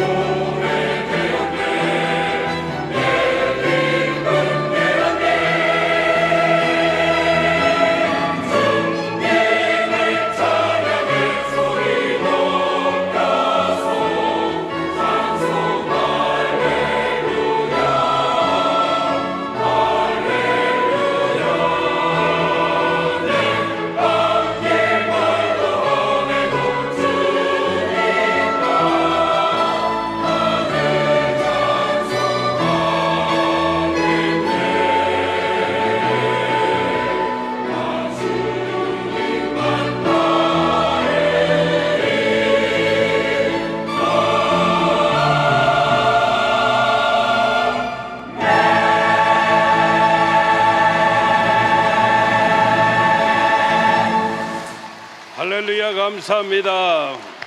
Lord. 감사합니다.